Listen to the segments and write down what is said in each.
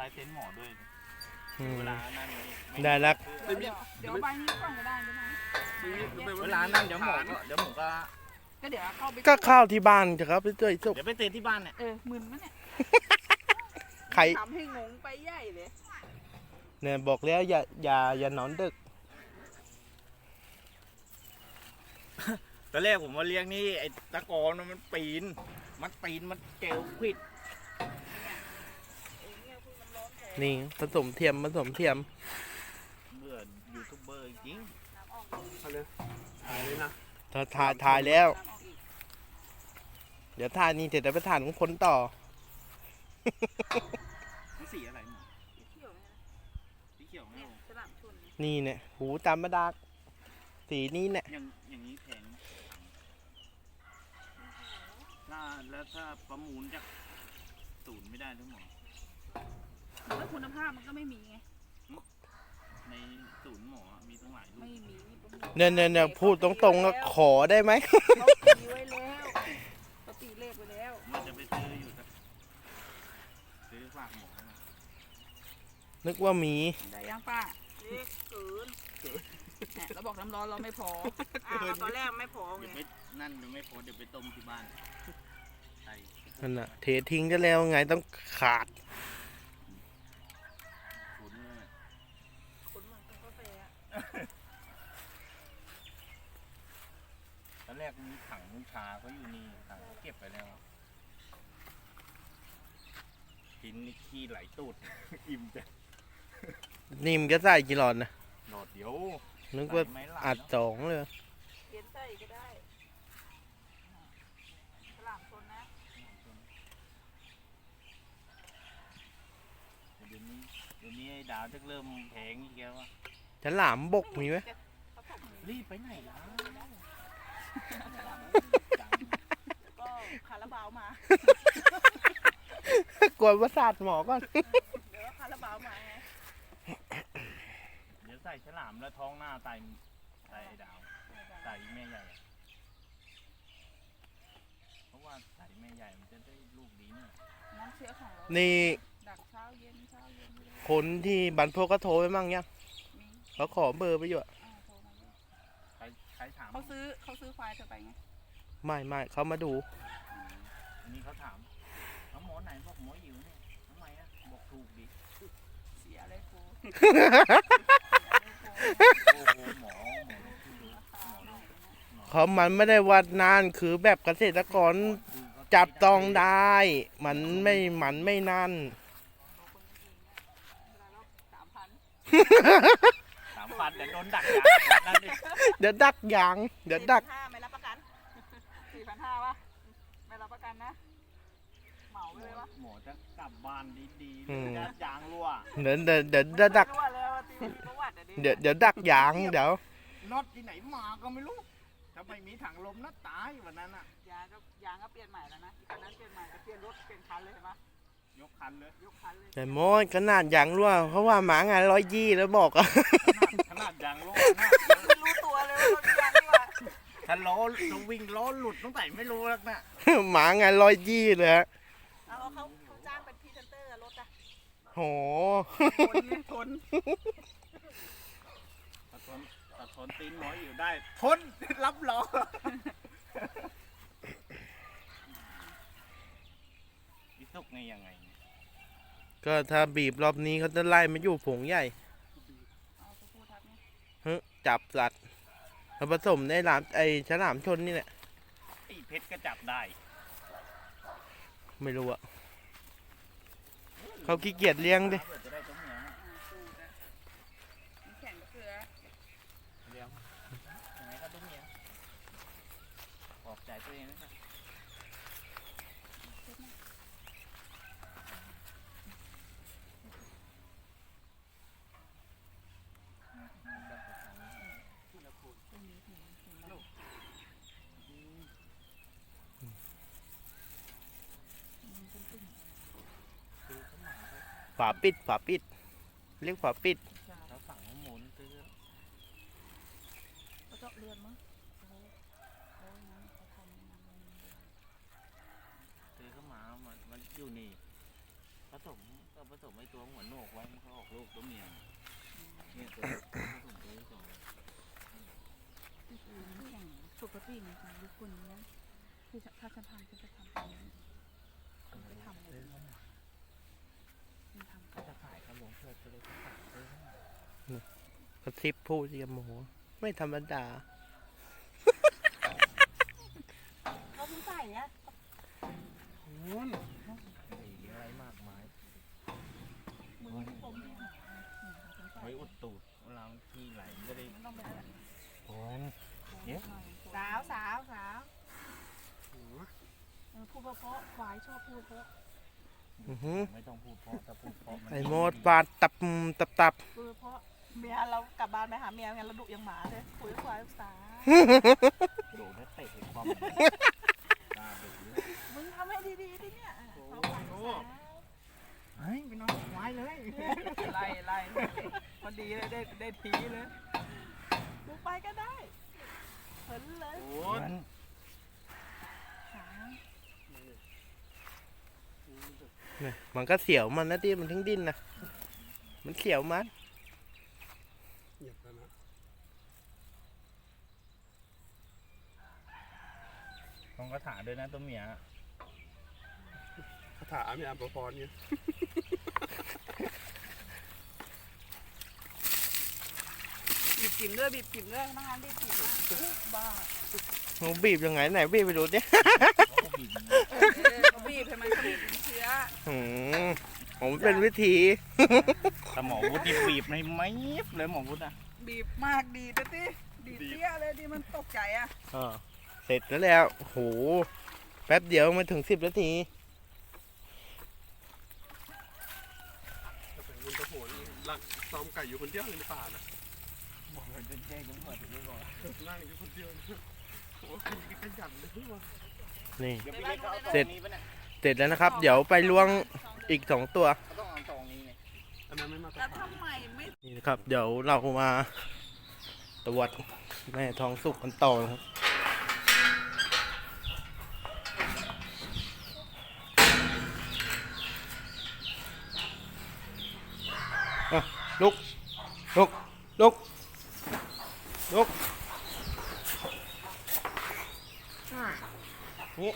ลายเซ็นหมอด้วย อืม เวลานั่นนี่ม่ได้แล้วเดี๋ยวเดี๋ยวเดี๋ยวใบนี้ก่อนก็ได้ใช่ไหมเวลานั่นเดี๋ยวหมอก็เดี๋ยวผมก็ก็เดี๋ยวเข้าไปก็เข้าวที่บ้านจะครับพี่เต้ยสุกเดี๋ยวไปเตะที่บ้านเนี่ยเออมึนมั้ยเนี่ยใครทำให้งงไปใหญ่เลยเนี่ยบอกแล้วอย่าอย่าอย่านอนดึก ตอนแรกผมมาเลี้ยงนี่ไอ้ตะกอนมันปีน มันปีนมันเกลควิด นี่ผสมเทียมผสมเทียมเบื่อยูทูบเบอร์จริงน้ำออกอีกถ่ายเลยนะถ่ายถ่ายถ่ายแล้วน้ำออกอีกเดี๋ยวถ่ายนี่เสร็จแล้วไปถ่ายของคนต่อมันสีอะไรหมอสีเขียวไหมนะสีเขียวไหมเนี่ยหมอฉลามชนเนี่ยนี่เนี่ยหูตามมาดากสีนี้เนี่ยอย่างอย่างนี้แพงไหมถ้าแล้วถ้าประมูลจากศูนย์ไม่ได้หรือหมอ แล้วคุณภาพมันก็ไม่มีไง ในศูนย์หมอมีตั้งหลายรูไม่ปมีเนี่ยเนี่ยเนี่ยพูดตรงๆก็ขอได้ไหม เขาตีไว้แล้วเขาตีเลขไว้แล้วมันจะไปซื้ออยู่สักซื้อฝากหมอมานึกว่ามี ได้ยังป้าเลขเกินเนี่ยเราบอกน้ำร้อนเราไม่พอ อ่าตอนแรกไม่พอไงเดี๋ยวไปนั่นเดี๋ยวไม่พอเดี๋ยวไปต้มที่บ้านใช่นั่นน่ะ เททิ้งจะแล้วไงต้องขาด ศูนย์เนี่ย คนเหมือนกับกาแฟอะ ตอนแรกมีถังชาเขาอยู่นี่ถังเก็บไปแล้วกินนี่ขี้ไหลตูด อิ่มจ้ะนี่มันก็ใส่กี่หลอดนะหลอดเดียวนึกว่าใส่ไม่หลยอัดเนอะสองเลย เขียนใส่ก็ได้ฉลามชนนะเดี๋ยวนี้เดี๋ยวนี้ไอ้ดาวจะเริ่มแพงอีกแล้วอะ จะหลามบกมีไหมเขาตกมือรีบไปไหนล่ะก็คาราบาวมากวนประสาทหมอก่อน เดี๋ยวคาราบาวมาไงเดี๋ยวใส่ฉลามแล้วท้องหน้าใส่ใส่ไอ้ดาวใส่แม่ใหญ่อะเพราะว่าใส่แม่ใหญ่มันจะได้ลูกดีเนี่ยน้ำเชื้อของเรานี่ ดักเช้าเย็นเช้าเย็นไม่ได้คนที่บันพวกก็โทรไปมั่งยังมี เขาขอเบอร์ไปอยู่อะอ่าโทรมาเลยใครใครถามเขาซื้อเขาซื้อควายเธอไปไงไม่ไม่เขามาดู อันนี้เขาถามเอาหมอไหนบอกหมออยู่เนี่ยทำไมอะบอกถูกดิเสียเลยครูโอ้โหหมอหมอลองคิดดูหมอลองเขามันไม่ได้วัดนานคือแบบเกษตรกรจับต้องได้ มันไม่มันไม่นั่นสามพันสามพัน แต่โดนดักยางนั่นดิเดี๋ยวดักยาง เดี๋ยวดัก ห้าไม่รับประกันสี่พันห้าปะไม่รับประกันนะ เหมาไปเลยวะหมอจะกลับบ้านดีๆอืมจะยางรั่วเดี๋ยวเดี๋ยวเดี๋ยวเดี๋ยวดักรั่วแล้วอะตีประวัติอะดิเดี๋ยวเดี๋ยวดักยาง เดี๋ยวน็อตที่ไหนมาก็ไม่รู้ถ้าไม่มีถังลมน่าตายวันนั้นอะยางก็ยางก็เปลี่ยนใหม่แล้วนะอีกคันนั้นเปลี่ยนใหม่จะเปลี่ยนรถเปลี่ยนคันเลยเห็นปะ ยกคันเลยยกคันเลยแต่โมยขนาดยางรั่วเพราะว่าหมางานร้อยยี่แล้วบอกอะ ขนาดยางรั่วนะไม่รู้ตัวเลยว่ารถยางนี่หว่าถ้าล้อจะวิ่งล้อหลุดตั้งแต่ไม่รู้แล้วนะหมางานร้อยยี่เลยฮะเอาเอาเขาเขาจ้างเป็นพรีเซนเตอร์อะรถอะโห ทนไงทนถ้าทนถ้าทนตีนหมออยู่ได้ทนรับรอง ลุกไงยังไงก็ถ้าบีบรอบนี้เขาจะไล่มาอยู่ผงใหญ่เอาตัวผู้ทับเนี่ยฮึจับสัตว์แล้วผสมในหลามไอฉลามชนนี่แหละ ไอ้เพชรก็จับได้ไม่รู้อะเขาขี้เกียจเลี้ยงดิ เผื่อจะได้ต้มเนื้อ อ่าสูตรอะน้ำแข็งกับเกลือ เลี้ยงยังไงก็ต้มเนื้อปลอบใจตัวเองนะครับ ฝาปิด ฝาปิด เรียกฝาปิดแล้วฝั่งของหมุนซื้อเขาเจาะเรือนมั้งโอ้โหโอ้ยงั้นเขาทำอย่างนั้นเลยซื้อเข้ามา มันมันอยู่นี่เขาสมก็ผสมไอ้ตัวหัวโหนกไว้ มันก็ออกลูกตัวเมียเนี่ยตัวผสมตัวที่สองปกติมันจะลูกคนนี้ที่ถ้าฉันทำฉันจะทำตรงนี้ฉันจะทำเลยมันทำก็ จะขายครับหลวงเพื่อจะเลยขายด้วยกระซิบพูดเสียโมโหไม่ธรรมดาเขาไม่งใส่เนี่ยสีอะไรมากมายมือผมเนี่ยไว้อุดตูดเวลาที่ไหลมันจะได้มันต้องเนี่ยสาวสาวสาวพูดเพราะๆควายชอบพูดเพราะ อือหือไม่ต้องพูดเพราะถ้าพูดเพราะมันไอ้โมดปาดตับตับตับพูดเพราะเมียเรากลับบ้านไปหาเมียไงเราดุอย่างหมาเลยคุยกับควายสาวโดนแล้วเตะให้ความตาดุเลยมึงทำให้ดีๆดิเนี่ยเขาควายสาวเฮ้ยไปนอนไว้เลยไล่ไล่พอดีเลยได้ได้ทีเลยมึงไปก็ได้เผินเลย โอน สาว เนี่ยมันก็เสียวมันนะที่มันทิ้งดินนะมันเสียวมันเหยียบแล้วนะต้องกระถาด้วยนะตัวเมียคาถาไม่อ่านประพรเนี่ยบีบกลิ่นด้วยบีบกลิ่นด้วยพนักงานบีบกลิ่นด้วยอุ๊ยบ้า หนูบีบยังไงไหนบีบไปดูดิเขาก็บินเขาบีบให้มันเขาบีบเชื้ออืมผมเป็นวิธีแต่หมอวุฒินี่บีบในไม้เลยหมอวุฒิอะบีบมากดีดติดีดเตี้ยเลยดีมันตกใจอะอ่าเสร็จแล้วแล้วโอ้โหแป๊บเดียวไม่ถึงสิบนาทีแต่เป็นมันจะโหนลักซ้อมไก่อยู่คนเดียวเลยในป่านะบอกเลยเป็นแจ้งตำรวจถึงได้บอกนั่งอยู่คนเดียวเนี่ยโอ้โหขยันเลยพี่วะนี่เดี๋ยวพี่เล็กเขาเอาตเสร็รจงนี้ปะเนี่ยเสร็จแล้วนะครับ เดี๋ยวไปล้วงอีกสองตัวเขาต้องเอาตรงนี้ไงอันนั้นไม่มาตรแล้วฐานทำไมไม่นี่นะครับ เดี๋ยวเรามาตรวจแม่ท้องสุกกันต่อนะครับ อะลุกลุกลุกลุก นี่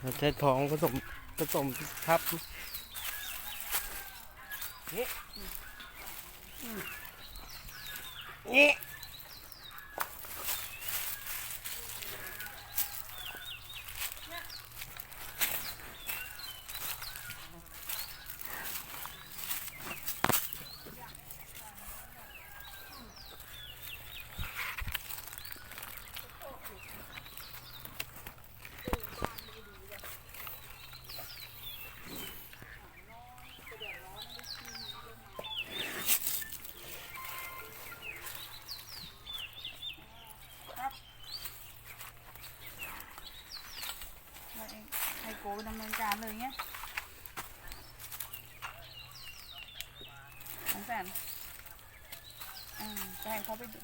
เราใช้ท้องผสมผสมทับนี่นี่ ไม่ให้โกดำเนินการเลยเงี้ยสองแสนอืมจะให้เขา ไปดู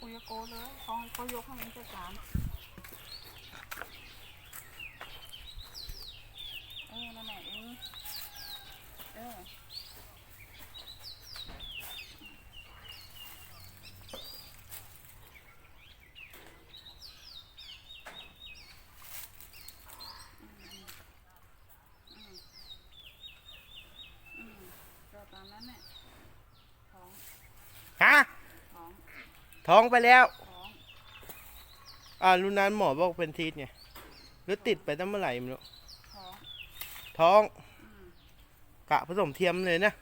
คุยกับโกเลยเขาเขายกให้มันจัดการ ท้องไปแล้ว อ่ารุ่นนั้นหมอบอกเป็นทีสไงหรือติดไปตั้งเมื่อไหร่ไม่รู้ท้องท้องกะผสมเทียมเลยนะเนี่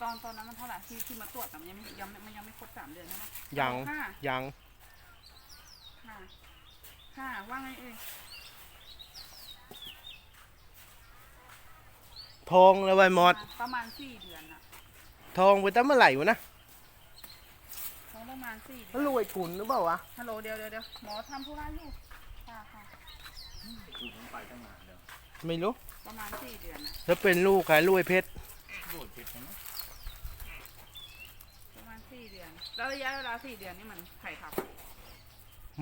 สี่อนตอนตอนนั้นมันเท่าไหร่ที่ที่มาตรวจแต่มันยังไม่ยังมันยังไม่ครบสามเดือนใช่ไหมยังยังค่ะค่ะว่าไงเอ่ยท้องแล้วไว้หมด ประมาณสี่เดือนนะ ทองไปตั้งเมื่อไหร่วะนะท้องประมาณสี่เดืมันอนรวยกุนหรือเปล่าวะฮัลโหลเดี๋ยวเดี๋ยวเดี๋ยวหมอทำธุระอยู่ค่ะค่ะคือผมไปตั้งนานแล้วไม่รู้ประมาณสี่เดือนน่ะแล้วเป็นลูกใครรวยเพชรโดดผิดใช่ไหมประมาณสี่เดือน แล้วระยะเวลาสี่เดือนนี่มันใครครับ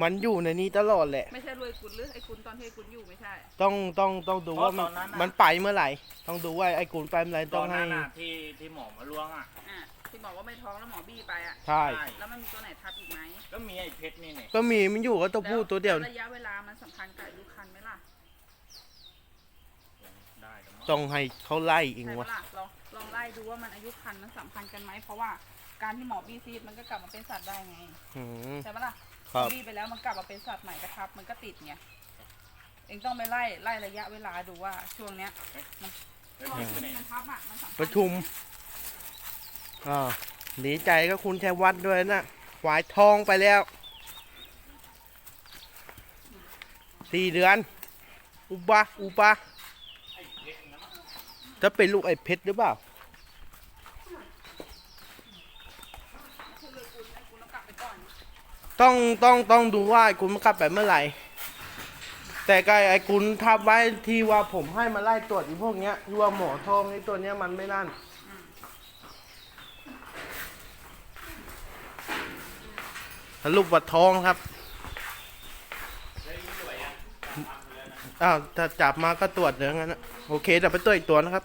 มันอยู่ในนี้ตลอดแหละ ไม่ใช่รวยกุลหรือไอ้กุลตอนที่ไอ้กุลอยู่ไม่ใช่ ต้องต้องต้องดูว่ามันมันไปเมื่อไหร่ ต้องดูว่าไอ้กุนไปเมื่อไหร่ตต้ออนงให้นั้นน่ะที่ที่หมอมาล้วงอะอะที่บอกว่าไม่ท้องแล้วหมอบี้ไปอะ ใช่ แล้วมันมีตัวไหนทับอีกไหมก็มีไอ้เพชรนี่เนี่ยก็มีมันอยู่ก็ตัวผู้ตัวเดียว แล้ระยะเวลามันสำคัญกับอายุคันไหมล่ะได้แล้วมั้งต้องให้เขาไล่เองใช่ไหมวะล่ะลองลองไล่ดูว่ามันอายุคันมันสำคัญกันไหมเพราะว่าการที่หมอบี้ซีดมันก็กลับมาเป็นสัตว์ได้ไง อืมใช่ไหมล่ะ ครับบี้ไปแล้วมันกลับมาเป็นสัตว์ใหม่กระทับมันก็ติดไงเองต้องไปไล่ไล่ระยะเวลาดูว่าช่วงเนี้ยเฮ้ยช่วงเพชรที่เนี่ยมันทับอะมันสำคัญประชุมอ่าดีใจก็คุณชัยวัดด้วยนะควายทองไปแล้วสี่เดือน อุบะอุบะจะเป็นลูกไอ้เพชรหรือเปล่า คุณเลยคุณไอ้คุณต้องกลับไปก่อน ต้องต้องต้องดูว่าไอ้คุณมันกลับไปเมื่อไหร่ แต่ก็ไอ้คุณทับไว้ที่ว่าผมให้มาไล่ตรวจอีพวกเนี้ยที่ว่าหมอทองไอ้ตัวเนี้ยมันไม่นั่นสรุปว่าทองครับอ้าวถ้าจับมาก็ตรวจเดี๋ยวงั้นนะโอเคเดี๋ยวไปตรวจอีกตัวนะครับ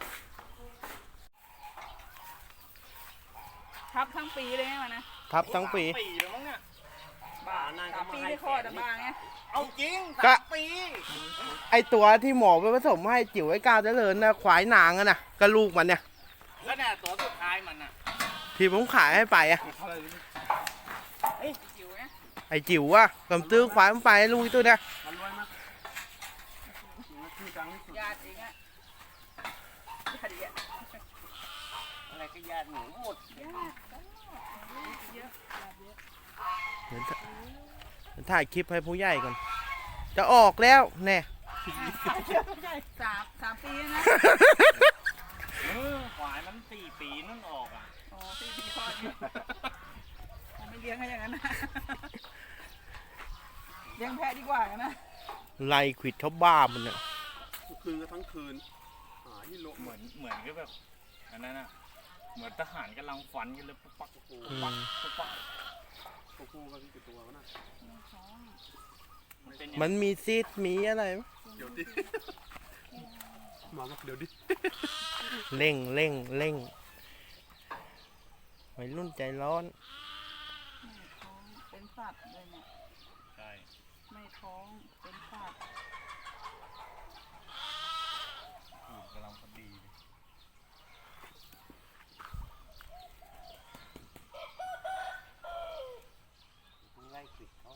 ทับทั้งปีเลยไงวะนะ ทับทั้งปี ปีแล้ว มั้งเนี่ยบ้าสามปีที่คลอดอะบ้าไงเอาจริงก็สามปีไอตัวที่หมอไปผสมให้จิ๋วไอ้กาวเจริญนะควายนางอะนะก็ลูกมันเนี่ย แล้วเนี่ยตัวสุดท้ายมันอะที่ผมขายให้ไปอะจิ๋วไงไอจิ๋วอะกำตื้อควายมันไปลูกอีกตัวเนี่ยมันรวยมากที่กลางที่สุดญาติเองอะญาติเยอะอะไรก็ญาติหนูหมดญาติก็เยอะญาติ เยอะเดี๋ยวถ่าเดี๋ยวถ่ายคลิปให้ผู้ใหญ่ก่อน จะออกแล้วแน่ สามสามปีแล้วนะเออควายมันสี่ปีนั่นออกอะ อ๋อสี่ปีคลอดเนี่ยผมไม่เลี้ยงให้อย่างนั้นนะเลี้ยงแพะดีกว่านะไล่ขวิดเขาบ้ามันเนี่ยคืนก็ทั้งคืนหาที่โลเหมือนเหมือนก็แบบอันนั้นอะ เหมือนทหารกำลังฟันกันเลยปุ๊บปักปุ๊บอืปักมปุ๊บปัก ตัวคู่ก็ที่กี่ตัววะน่ะมันเป็นอย่างมันมีซีดมีอะไรไหมเดี๋ยวดิหมาบอกเดี๋ยวดิเร่งเร่งเร่งวัยรุ่นใจร้อน ไม่ท้องเป็นสัตว์เลยเนี่ยใช่ไม่ท้องเป็นสัตว์ถูกกำลังพอดีเลย ไล่ขิดเขา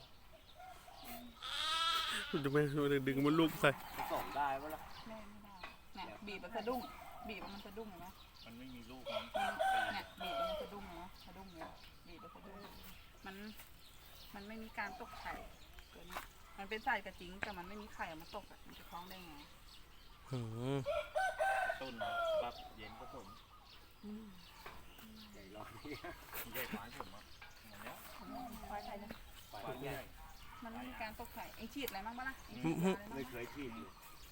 จะไม่ดึงมันลูกใส่ผสมได้ปะล่ะแม่ไม่ได้เนี่ยบีบมันสะดุ้ง บีบมันสะดุ้งเห็นไหมมันไม่มีลูกมันเนี่ยบีบมันสะดุ้งเห็นไหมสะดุ้งเลยบีบมันสะดุ้งมัน มันไม่มีการตกไข่ตัวนี้มันเป็นไส้กระจิงแต่มันไม่มีไข่ออกมาตกอะมันจะท้องได้ไงหืมต้นปั๊บเย็นผสมใหญ่ร้อนเนี่ยใหญ่ไม้ผมอะอย่างเงี้ยควายไทยนะฝ่ายใหญ่ มันไม่มีการตกไข่เอ็งฉีดอะไรบ้างปะล่ะเอ็งอืฉีมดอืมอะไรไม่บ้างเคยที่อยู่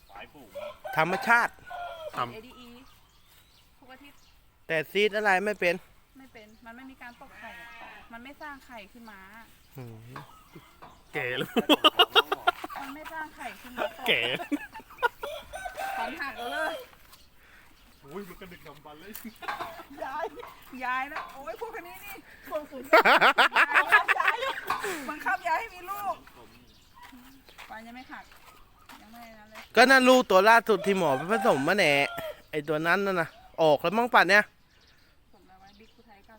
ฝายผูกอะธรรมชาติ ทำ เอดีอีทุกอาทิตย์แต่ซีดอะไรไม่เป็นไม่เป็น มันไม่มีการตกไข่อะมันไม่สร้างไข่ขึ้นมาหืมแก่แล้ว มันไม่สร้างไข่ขึ้นมาตกแก่ขอนหักแล้วเลยอุ้ยมันก็ดึกดำบรรพ์เลยย้ายย้ายแล้วโอ้ยพวกคนนี้นี่ข่มขืนย้ายแล้วย้ายแล้ว บังคับยายให้มีลูกฟัายังไม่ขาดยังไม่นั้นเลยก็นั่นลูกตัวล่าสุดที่หมอผสมมาแหนะไอตัวนั้นน่ะนะออกแล้วมั่งปัดเนี่ยผมแล้บิ๊กผู้ไยา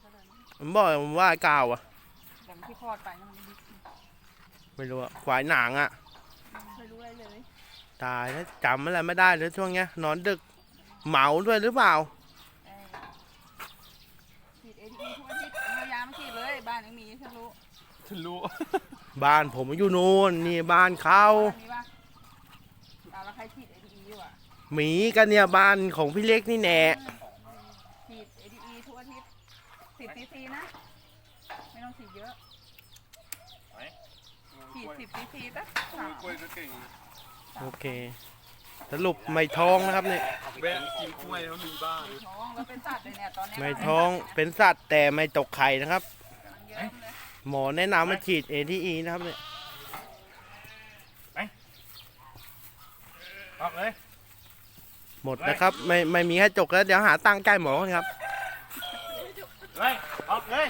วมบอกว่ากาวอะอย่งที่คลอดไปนั่นมันบิ๊กไม่รู้อะควายหนังอะไม่รู้อะไรเลยตายแล้วจำอะไรไม่ได้เลยช่วงเนี้ยนอนดึกเหมาด้วยหรือเปล่าเอฉีดเอทีอีทุกอาทิตย์เอายามาฉีดเลย บ้านยังมีฉันรู้ บ้านผมอยู่นู่นนี่บ้านเขาอันนี้ป่ะเอาแล้วใครฉีด ADE อยู่อะหมีกันเนี่ยบ้านของพี่เล็กนี่แน่ฉีด ADE ทุกอาทิตย์สิบซีซีนะ ไม่ต้องฉีดเยอะฉีดสิบซีซีสักสามกล้วยก็เก่งโอเคสรุปไม่ท้องนะครับเนี่ยแวะกินกล้วยเขามีบ้านท้องแล้วเป็นสัตว์เลยเนี่ยตอนเนี้ยไม่ท้องเป็นสัตว์แต่ไม่ตกไข่นะครับ หมอแนะนำมาฉีด ATE นะครับเนี่ย ออกเลยหมดนะครับ ไม่ไม่มีให้จกแล้ว เดี๋ยวหาตังค์จ่ายหมอก่อนครับ เลยออกเลย